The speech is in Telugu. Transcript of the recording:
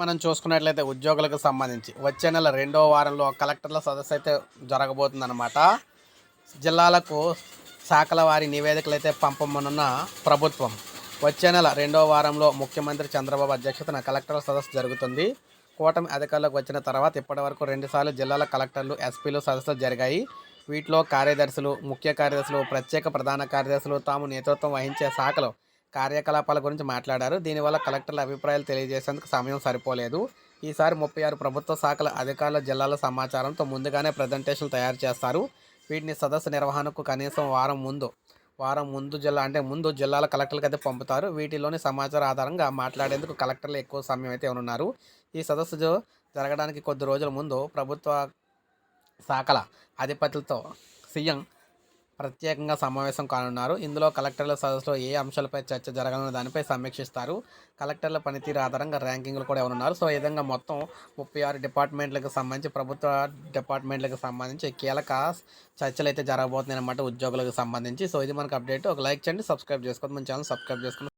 మనం చూసుకున్నట్లయితే ఉద్యోగులకు సంబంధించి వచ్చే నెల రెండో వారంలో కలెక్టర్ల సదస్సు అయితే జరగబోతుందన్నమాట. జిల్లాలకు శాఖల వారి నివేదికలు అయితే పంపమనున్న ప్రభుత్వం వచ్చే నెల రెండో వారంలో ముఖ్యమంత్రి చంద్రబాబు అధ్యక్షతన కలెక్టర్ల సదస్సు జరుగుతుంది. కూటమి అధికారులకు వచ్చిన తర్వాత ఇప్పటివరకు రెండుసార్లు జిల్లాల కలెక్టర్లు ఎస్పీలు సదస్సులు జరిగాయి. వీటిలో కార్యదర్శులు ముఖ్య కార్యదర్శులు ప్రత్యేక ప్రధాన కార్యదర్శులు తాము నేతృత్వం వహించే శాఖలు కార్యకలాపాల గురించి మాట్లాడారు. దీనివల్ల కలెక్టర్ల అభిప్రాయాలు తెలియజేసేందుకు సమయం సరిపోలేదు. ఈసారి ముప్పై ఆరు ప్రభుత్వ శాఖల అధికారుల జిల్లాల సమాచారంతో ముందుగానే ప్రజెంటేషన్లు తయారు చేస్తారు. వీటిని సదస్సు నిర్వహణకు కనీసం వారం ముందు వారం ముందు జిల్లా అంటే ముందు జిల్లాల కలెక్టర్లకు అయితే పంపుతారు. వీటిలోని సమాచారం ఆధారంగా మాట్లాడేందుకు కలెక్టర్లు ఎక్కువ సమయం అయితే ఉన్నారు ఈ సదస్సు జరగడానికి కొద్ది రోజుల ముందు ప్రభుత్వ శాఖల అధిపతులతో సీఎం ప్రత్యేకంగా సమావేశం కానున్నారు. ఇందులో కలెక్టర్ల సదస్సులో ఏ అంశాలపై చర్చ జరగాలన్న దానిపై సమీక్షిస్తారు. కలెక్టర్ల పనితీరు ఆధారంగా ర్యాంకింగ్లు కూడా ఉన్నారు సో ఈ విధంగా మొత్తం ముప్పై ఆరు డిపార్ట్మెంట్లకు సంబంధించి ప్రభుత్వ డిపార్ట్మెంట్లకు సంబంధించి కీలక చర్చలు అయితే జరగబోతున్నాయి అన్నమాట ఉద్యోగులకు సంబంధించి. సో ఇది మనకు అప్డేట్. ఒక లైక్ చేయండి సబ్స్క్రైబ్ చేసుకోండి. మన ఛానల్ సబ్స్క్రైబ్ చేసుకుని